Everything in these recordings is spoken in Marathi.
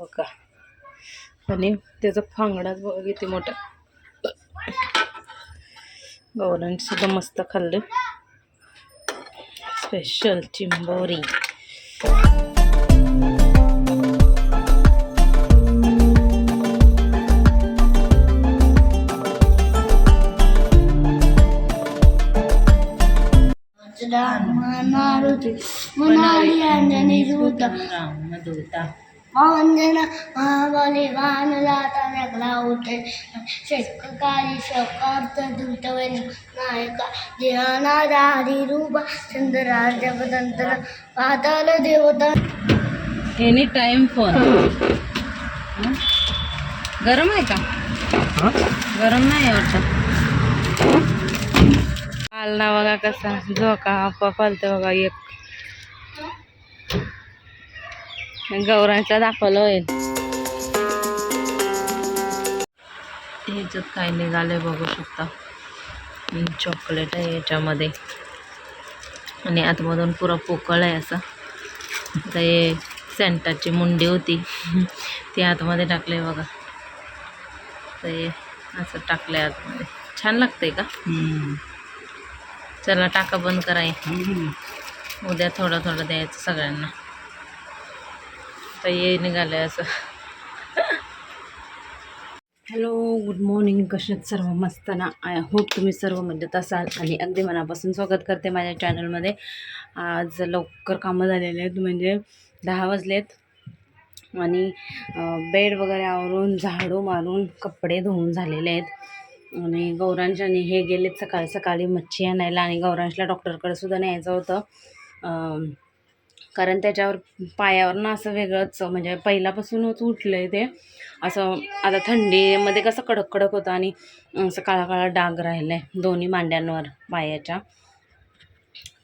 बघा का आणि त्याचा फांगडाच बघा किती मोठा गौरांनी सुद्धा मस्त खाल्लं स्पेशल चिंबोरी मनारुती मनाली अंजनी रूत अंजन महाबली वानलाता नगला होते शेतकरी शकार्थ दूतवेन नायका ध्यानाधारी रूप चंद्रा जगदंतर पाताल देवता एनी टाइम फोन गरम आहे का? गरम नाही वाटत. पालना बघा कसा झोका आप्पा पालतं बघा एक. गौरांचा दाखवलं होईल. ह्याच्यात काय निघालंय बघू शकता. चॉकलेट आहे याच्यामध्ये आणि आतमधून पुरा पोकळ आहे असं. आता हे सेंटाची मुंडी होती. ती आतमध्ये टाकले बघा. तर हे असं टाकलंय आतमध्ये. छान लागतंय का? चला टाका बंद कराय उद्या थोडं थोडं द्यायचं सगळ्यांना. तर ये आहे असं. हॅलो गुड मॉर्निंग कसे सर्व मस्त ना आय होप तुम्ही सर्व मजेत असाल आणि अगदी मनापासून स्वागत करते माझ्या चॅनलमध्ये आज लवकर कामं झालेले आहेत म्हणजे दहा वाजलेत. आणि बेड वगैरे आवरून झाडू मारून कपडे धुवून झालेले आहेत. आणि गौरांशाने हे गेलेत सकाळी सकाळी मच्छी आणायला आणि गौरांशला डॉक्टरकडे सुद्धा न्यायचं होतं. कारण त्याच्यावर पायावर ना असं वेगळंच म्हणजे पहिल्यापासूनच उठलं आहे ते. असं आता थंडीमध्ये कसं कडक कडक होतं आणि असं काळा काळा डाग राहिला आहे दोन्ही मांड्यांवर पायाच्या.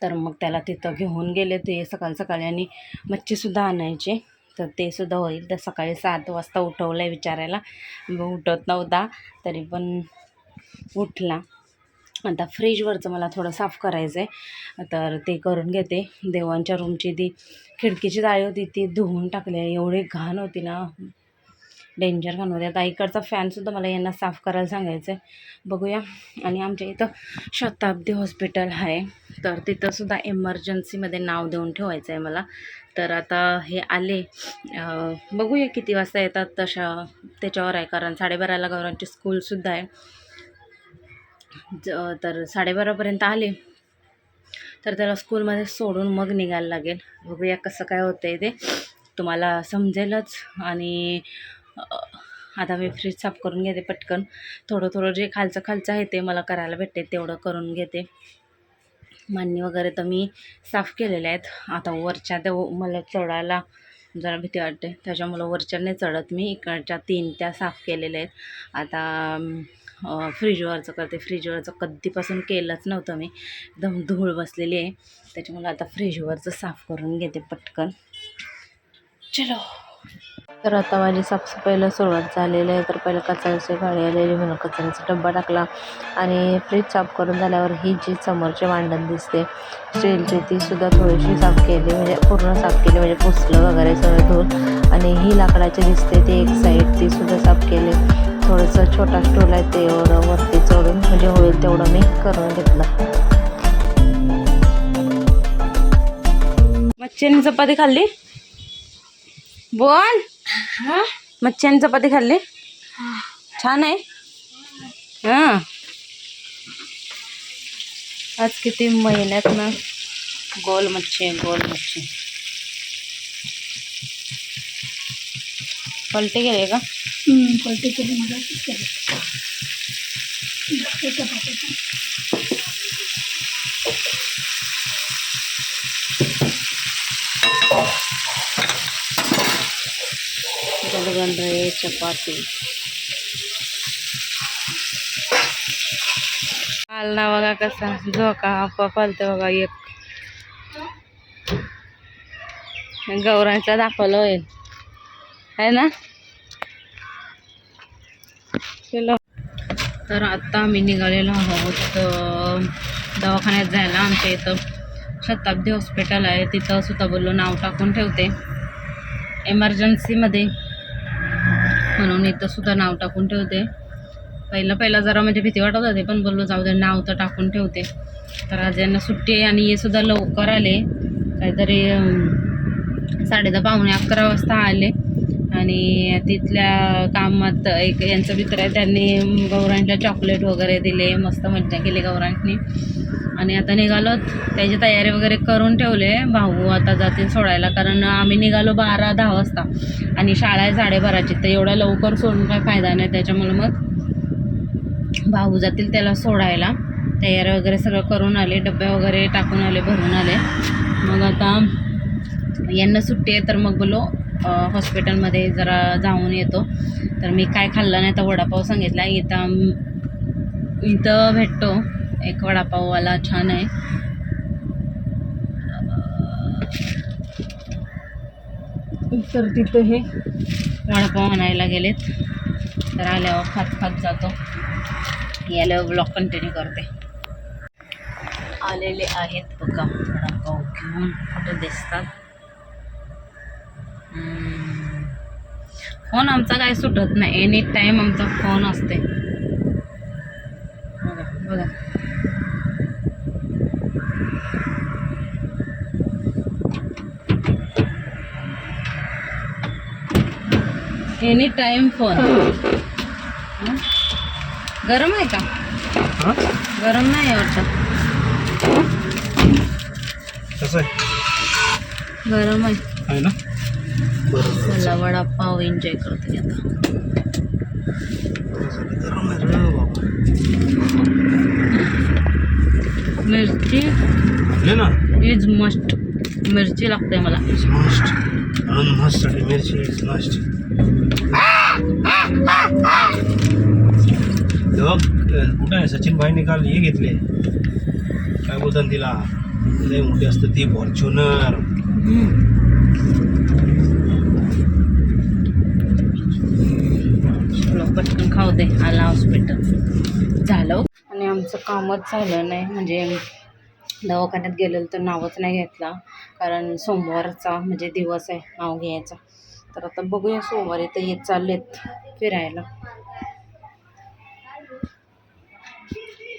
तर मग त्याला तिथं घेऊन गेले ते सकाळी सकाळी आणि मच्छीसुद्धा आणायचे. तर ते सुद्धा होईल. तर सकाळी सात वाजता उठवलं आहे विचारायला. उठत नव्हता तरी पण उठला. आता फ्रीजवरचं मला थोडं साफ करायचं आहे तर ते करून घेते. देवांच्या रूमची ती खिडकीची जाळी होती ती धुवून टाकली आहे. एवढी घाण होती ना. डेंजर घाण होती. आता इकडचा फॅनसुद्धा मला यांना साफ करायला सांगायचं आहे बघूया. आणि आमच्या इथं शताब्दी हॉस्पिटल आहे. तर तिथंसुद्धा इमर्जन्सीमध्ये नाव देऊन ठेवायचं आहे मला. तर आता हे आले. बघूया किती वाजता येतात तशा त्याच्यावर आहे. कारण साडेबाराला गौरांची स्कूलसुद्धा आहे. ज तर साडेबारापर्यंत आले. तर त्याला स्कूलमध्ये सोडून मग निघायला लागेल. बघूया कसं काय होतं आहे ते. तुम्हाला समजेलच. आणि आता मी फ्रीज साफ करून घेते पटकन. थोडं थोडं जे खालचं खालचं आहे ते मला करायला भेटते. तेवढं करून घेते. मांडणी वगैरे तर मी साफ केलेल्या आहेत. आता वरच्या ते मला चढायला जरा भीती वाटते. त्याच्यामुळं वरच्या नाही चढत मी. इकडच्या तीन त्या साफ केलेल्या आहेत. आता फ्रीजवरचं करते. फ्रीजवरचं कधीपासून केलंच नव्हतं मी. एकदम धूळ बसलेली आहे. त्याच्यामुळे आता फ्रीजवरचं साफ करून घेते पटकन. चलो. तर आता माझी साफसफाईला सुरुवात झालेली आहे. तर पहिलं कचऱ्याची गाडी आलेली म्हणून कचऱ्याचा डब्बा टाकला. आणि फ्रीज साफ करून झाल्यावर ही जी समोरची मांडण दिसते स्टीलची ती सुद्धा थोडीशी साफ केली. म्हणजे पूर्ण साफ केली. म्हणजे पुसलं वगैरे सगळं धुवून आणि ही लाकडाची दिसते ती एक साईड ती सुद्धा साफ केली. थोडंसं छोटा स्टूल आहे ते एवढं वरती चढून म्हणजे होईल तेवढं मी करून घेतलं. मच्छीने चपाती खाल्ली? बोल. मच्छीने चपाती खाल्ली? छान आहे? हां. आज किती महिन्यात ना. गोल मच्छी आहे गोल मच्छी. पलटे गेले का? पलटी केली मला केली गलगंडे चपाती. पालना बघा कसा झोका आप्पा पालतं बघा एक. गौरांचा दाखवलं होईल. है ना चलो तर आत्ता आम्ही निघालेलो आहोत दवाखान्यात जायला आमच्या इथं शताब्दी हॉस्पिटल आहे. तिथं सुद्धा बोललो नाव टाकून ठेवते. एमर्जन्सीमध्ये म्हणून इथं सुद्धा नाव टाकून ठेवते. पहिलं पहिला जरा म्हणजे भीती वाटत होते पण बोललो जाऊ दे नाव तर टाकून ठेवते. तर आज यांना सुट्टी आहे आणि हे सुद्धा लवकर आले. काहीतरी साडे साडेदहा पावणे अकरा वाजता आले. आणि तिथल्या कामात एक यांचं मित्र आहे त्यांनी गौरांच्या चॉकलेट वगैरे दिले मस्त मज्जा केली गौरांनी. आणि आता निघालो त्याची तयारी वगैरे करून ठेवले भाऊ आता जातील सोडायला कारण आम्ही निघालो बारा दहा वाजता. आणि शाळा आहे साडेबाराची तर एवढ्या लवकर सोडून काय फायदा नाही त्याच्यामुळे मग. भाऊ जातील त्याला सोडायला. तयारी वगैरे सगळं करून आले डबे वगैरे टाकून आले भरून आले. मग आता यांना सुट्टी आहे तर मग बोलो हॉस्पिटलमध्ये जरा जाऊन येतो. तर मी काय खाल्लं नाही तर वडापाव सांगितला. इथं इथं भेटतो. एक वडापाववाला छान आहे. तर तिथं हे वडापाव आणायला गेलेत. तर आल्यावर खात खात जातो. याला ब्लॉग कंटिन्यू करते. आलेले आहेत बघा वडापाव घेऊन. कुठं दिसतात? फोन आमचा काय सुटत नाही. एनी टाईम आमचा फोन असते. बघा बघा. Any time phone? गरम आहे का? गरम नाही वाटतं. गरम आहे. आहे ना? चला वडापाव एन्जॉय करते आता. मिरची. इज मस्ट मिरची लागते मला. इज मस्ट मस्त मिरची इज मस्ट कुठं आहे? सचिन भाईने काल हे घेतले. काय बोलतात तिला? लय मोठी असतं ती फॉर्च्युनर चलो पटकन खाऊ दे आला हॉस्पिटल झालं. आणि आमचं कामच झालं नाही. म्हणजे दवाखान्यात गेलेलं तर नावच नाही घेतला. कारण सोमवारचा म्हणजे दिवस आहे नाव घ्यायचा. तर आता बघूया सोमवारी तर येत चाललेत फिरायला.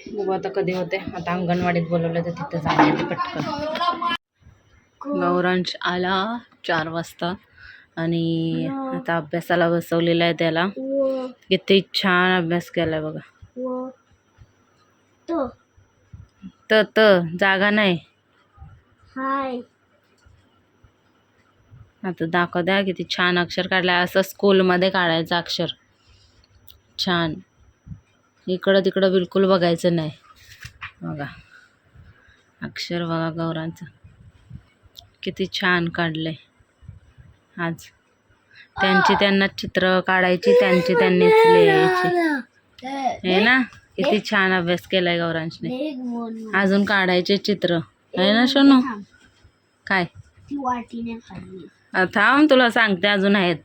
बघू आता कधी होते. आता अंगणवाडीत बोलवलं तर तिथं येते पटकन. गौरांश आला चार वाजता. आणि आता अभ्यासाला बसवलेला आहे त्याला. किती छान अभ्यास केलाय बघा. तो. त त जागा नाही. हाय. आता दाखव द्या किती छान अक्षर काढलाय. असं स्कूलमध्ये काढायचं अक्षर. छान. इकडं तिकडं बिलकुल बघायचं नाही. बघा. अक्षर बघा गौरांचं. किती छान काढलंय. आज. त्यांची त्यांना चित्र काढायची त्यांची त्यांनीच लिहायची. हे ना? किती छान अभ्यास केलाय गौरांशने. अजून काढायचे चित्र. आहे ना सोनू? काय? थांब तुला सांगते अजून आहेत.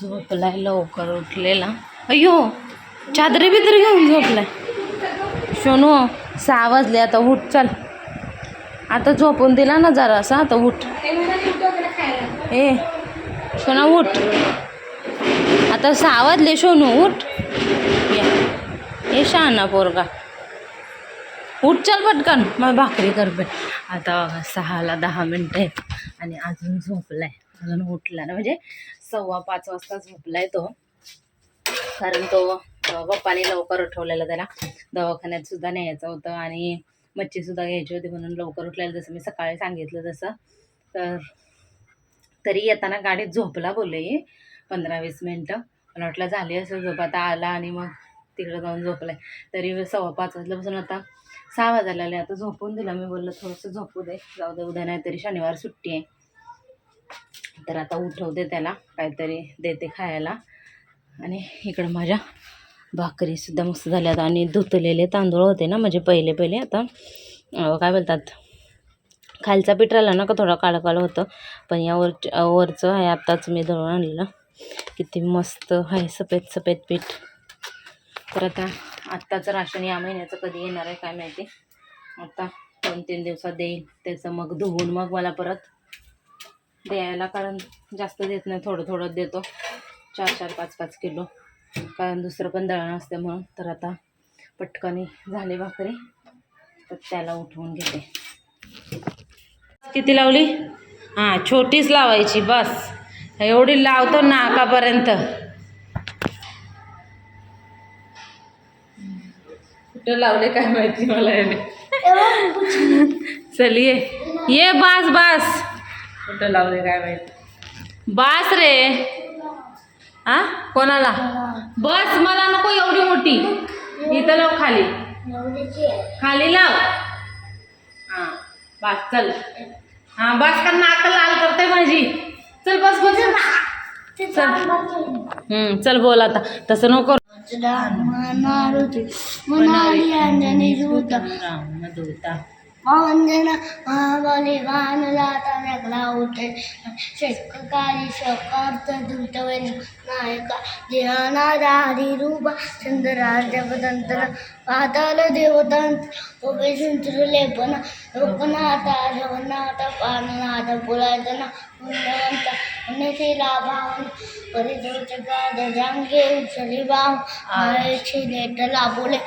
झोपलाय लवकर उठलेला. अयो चादरी बिदरी घेऊन झोपलाय. सोनू सहा वाजले आता उठ चल. आता झोपून दिला ना जरासा आता उठ. ए सोना उठ. आता सहा वाजले सोनू उठ. ये. ए शहाणा पोरगा. उठ चल पटकन. मग भाकरी करते आता बघा सहाला दहा मिनटं आहेत आणि अजून झोपलाय. अजून उठला ना म्हणजे सव्वा पाच वाजता झोपलाय तो. कारण तो पप्पाने लवकर उठवलेला त्याला. दवाखान्यात सुद्धा न्यायचं होतं आणि मच्छीसुद्धा घ्यायची होती म्हणून लवकर उठलेलं जसं मी सकाळी सांगितलं तसं. तर तरी येताना गाडीत झोपला बोलले. पंधरा वीस मिनटं. मला वाटलं झाली असं झोप. आता आला आणि मग तिकडं जाऊन झोपलाय. तरी सव्वा पाच वाजल्यापासून आता सहा वाजायला आले आता झोपून दिलं. मी बोललं थोडंसं झोपू दे. जाऊ दे उद्या नाही तरी शनिवार सुट्टी आहे. तर आता उठवते त्याला. काहीतरी देते खायला. आणि इकडं माझ्या भाकरीसुद्धा मस्त झाल्यात आणि धुतलेले तांदूळ होते ना म्हणजे पहिले पहिले. आता काय बोलतात खालचा पीठ राहिला ना का थोडा काळं काळं होतं. पण या वर वरचं आहे आत्ताच मी दळून आणलेलं. किती मस्त आहे सफेद सफेद पीठ. तर आता आत्ताचं राशन या महिन्याचं कधी येणार आहे काय माहिती. आता दोन तीन दिवसात देईल त्याचं मग धुवून मग मला परत द्यायला कारण जास्त देत नाही थोडं थोडं देतो. चार चार पाच पाच किलो. कारण दुसरं पण दळण असते म्हणून. तर आता पटकनी झाले भाकरी. तर त्याला उठवून घेते. किती लावली? हां छोटीच लावायची बस. एवढी लावतो नाकापर्यंत. कुठं लावले काय माहिती मला याने? चल ये. ये बास बास. कुठं लावले काय माहिती? बास रे. हा कोणाला? बस मला नको एवढी मोठी. इथं लाव खाली. खाली लाव. हा बस चल. हा बस कर नाक लाल करते माझी. चल बस बस चल. हम्म चल बोल आता. तसं नको मनाली अंजनी दूत राम दूता వందన మహాబలి వానులాత నగలావుతే శక్కారి శకార్థ దుర్తమైన నాయక ధ్యానాధారి రూప చంద్రాజపదంతర పాతాల దేవతంత ఉపేసించుడు లేపన లోకనాథ రవనాథ పాననాథ పురాతన ఉన్నవంత ఉన్నతి లాభావన పరిదోచగా దజాంగే చలిభావం ఆయుషి నేట లాభులే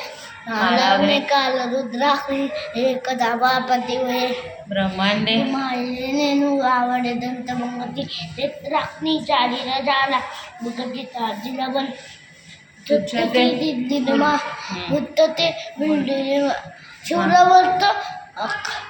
रुद्राक्षी एक दाबापती वे। ब्रह्मांडे। मायेनेनु आवडे दंत मंगती ते। राखणी चालीला झाला बुकटी ताजीला तुझ्या ते- दिनमा शिवरावर्त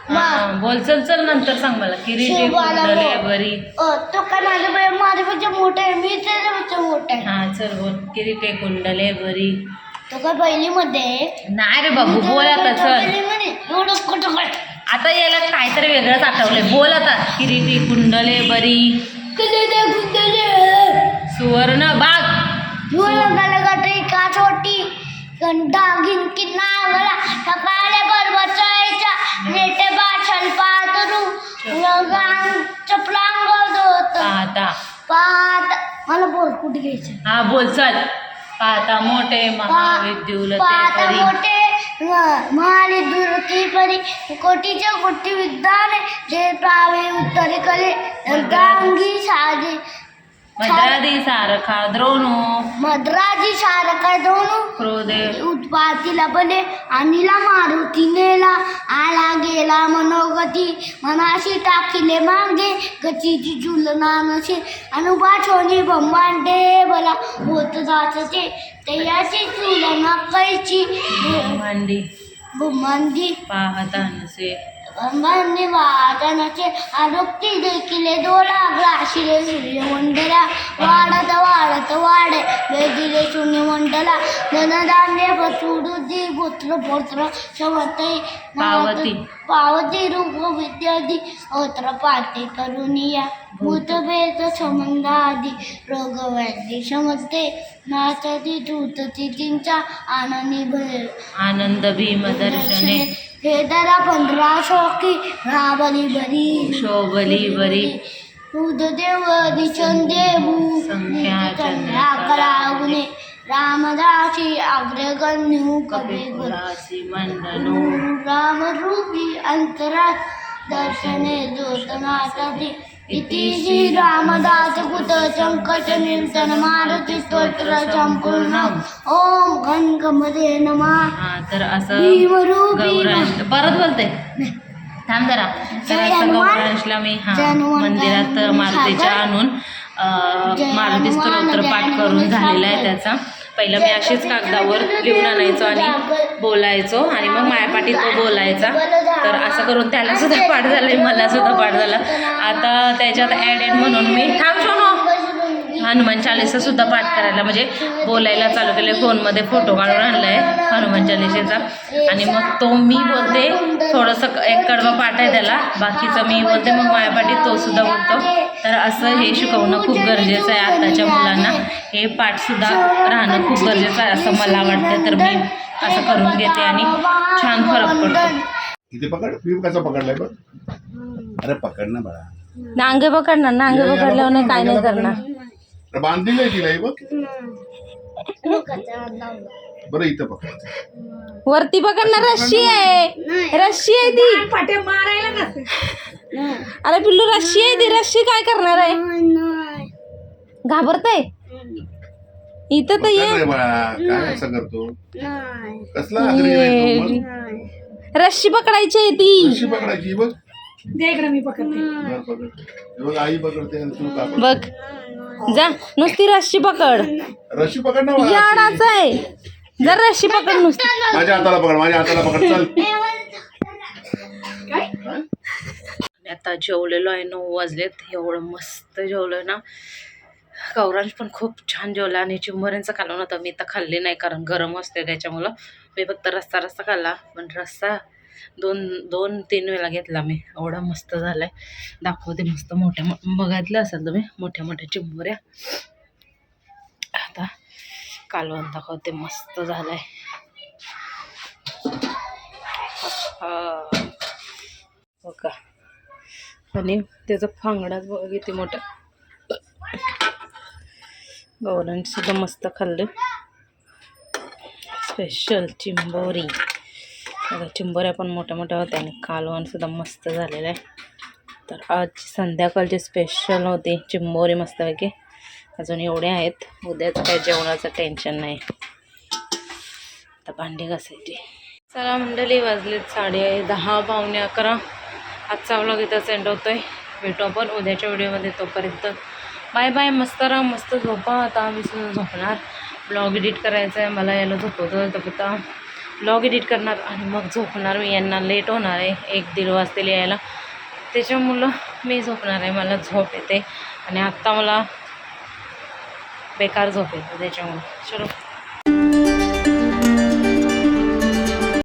हा, बोल चल चल नंतर सांग मला किरीटी शिवाला कुंडले बोल. बरी. तो का माझ्या माझ्यापेक्षा मोठा आहे मी त्याच्यापेक्षा मोठा आहे. हा चल बोल. किरीटे कुंडले बरी. तो काय पहिली मध्ये आहे. नाही रे बाबू बोल आता चल. पहिलीमध्ये एवढं कुठं काय आता याला काहीतरी वेगळंच आठवलंय. बोल आता. किरीटी कुंडले बरी. सुवर्ण बाग. गलगटी काचोटी दागिन की नागला सकाळे पर्वताच्या नेटे बाछल पातरू लगांग चपलांग दोत पाहता पात मला बोल कुठे घ्यायचं? हा बोल चल. पाहता मोठे महाविद्युल ते पात बरी मोठे महाली परी. कोटीच्या कोटी विद्वाने जे प्रावे उत्तरे कले. गंगांगी साजे मद्रादी सारखा द्रोणू. मद्राजी सारखा दोनू क्रोधे. उत्पातीला बने आणिला मारुती नेला मनोगती मनाशी टाकिले मागे गतीची जुलना नसे अनुपा छोनी ब्रह्मांडे बला होत जाचते तयाची तुलना कैची? मांडी ब्रह्मांडी. पाहता नसे. वादनाचे आरोग्य देखील डोळा ग्राशिले सूर्यमंडला वाढत वाढत वाढे. वेदिले शून्यमंडला धनधान्य पचुडुदी पुत्र पुत्र शवते. पावती. पावती रूप विद्यादी अत्र पाते करुनिया भूतभेद संबंधादी रोग व्याधी समजते. नाचती दूतती तिंचा आनंदी भय आनंद भीम दर्शने. हे दरा पंधरा शोकी राबली बरी. शोभली बरी. उददेव दिचंदेवू संख्या चंद्रा करागुणे रामदासी अग्रगण्यू कवी गुरु. कपिकुलासी मंडनो रामरूपी अंतरात दर्शने जोतनाथी इति श्री रामदास कुत संकट निरसन मारुती स्तोत्र संपूर्ण ओम गणगमदे नमः हा तर असं भीमरूपी गौरांश परत बोलते थांब जरा तर असं. गौरांशला मी हा मंदिरात मारुतीच्या. आणून मारुती स्तोत्र पाठ करून झालेला आहे. त्याचा पहिलं मी अशीच कागदावर लिहून आणायचो आणि बोलायचो आणि मग मायापाठी तो बोलायचा. तर असं करून त्याला सुद्धा पाठ झालंय मला सुद्धा पाठ झाला. आता त्याच्यात ॲड ॲड म्हणून मी थांब शोनो हनुमान चालिसा सुद्धा पाठ करायला म्हणजे बोलायला चालू केले फोनमध्ये फोटो काढून आणलाय हनुमान चालिसेचा. आणि मग तो मी बोलते थोडंसं एक कडवा पाठ आहे त्याला बाकीचं मी बोलते मग मायापाठी तो सुद्धा बोलतो. तर असं हे शिकवणं खूप गरजेचं आहे आताच्या मुलांना. हे पाठ सुद्धा राहणं खूप गरजेचं आहे असं मला वाटतं तर मी असं करून घेते आणि छान फरक पडतो. इथे पकड. मी कसा पकडलाय बघ. अरे पकड ना बाळा. नांगे पकडणार नांगे पकडल्यावर नाही पकड, काय नाही करणार. बांधलेलं आहे तिला बघ? बरं इथं पकड. वरती पकडणार रस्सी आहे. रस्सी आहे ती. अरे पिल्लू रशी आहे ती रशी काय करणार आहे? घाबरताय? इथं तर ये. काय असं करतो? कसला तू? मग? रशी पकडायची आहे ती. कशी पकडायची बघ. बरं, पकड. हे बघ आई पकडते आणि तू कापड बघ. जा नुसती रशी पकड. रशी पकड ना बाळा याडाच आहे. जर रशी पकड नुसती. माझ्या हाताला पकड माझ्या हाताला पकड चल. आता जेवलेलो आहे नऊ वाजलेत. एवढं मस्त जेवलं ना. गौरांश पण खूप छान जेवला आणि चिंबोऱ्यांचं खाल्लं नव्हतं. मी तर खाल्ले नाही कारण गरम असते त्याच्यामुळं. मी फक्त रस्ता रस्ता खाल्ला. पण रस्सा दोन दोन तीन वेळा घेतला मी. एवढा मस्त झाला आहे दाखवते मस्त मोठ्या बघितलं असेल तुम्ही? मोठ्या मोठ्या चिंबऱ्या आता कालवण दाखवते. मस्त झालं आहे हो. का आणि त्याचा फांगडाच बघा किती मोठा. गौरांनी सुद्धा मस्त खाल्लं. स्पेशल चिंबोरी. बघा चिंबोऱ्या पण मोठ्या मोठ्या होत्या आणि कालवण सुद्धा मस्त झालेलं आहे. तर आज संध्याकाळची स्पेशल होती. चिंबोरी मस्तपैकी. अजून एवढे आहेत. उद्याच काही जेवणाचं टेन्शन नाही. आता भांडी घासायची. चला मंडळी वाजलेत साडे दहा पावणे अकरा. आजचा व्लॉग इथं सेंड होतोय. भेटू आपण उद्याच्या व्हिडिओमध्ये तोपर्यंत बाय बाय मस्त राहा मस्त झोपा. आता आम्ही सुद्धा झोपणार. ब्लॉग एडिट करायचं आहे मला याला झोपवतो तर ब्लॉग एडिट करणार आणि मग झोपणार मी. यांना लेट होणार आहे. एक दीड वाजतील यायला. त्याच्यामुळं मी झोपणार आहे. मला झोप येते. आणि आत्ता मला बेकार झोप येते. त्याच्यामुळं. चलो.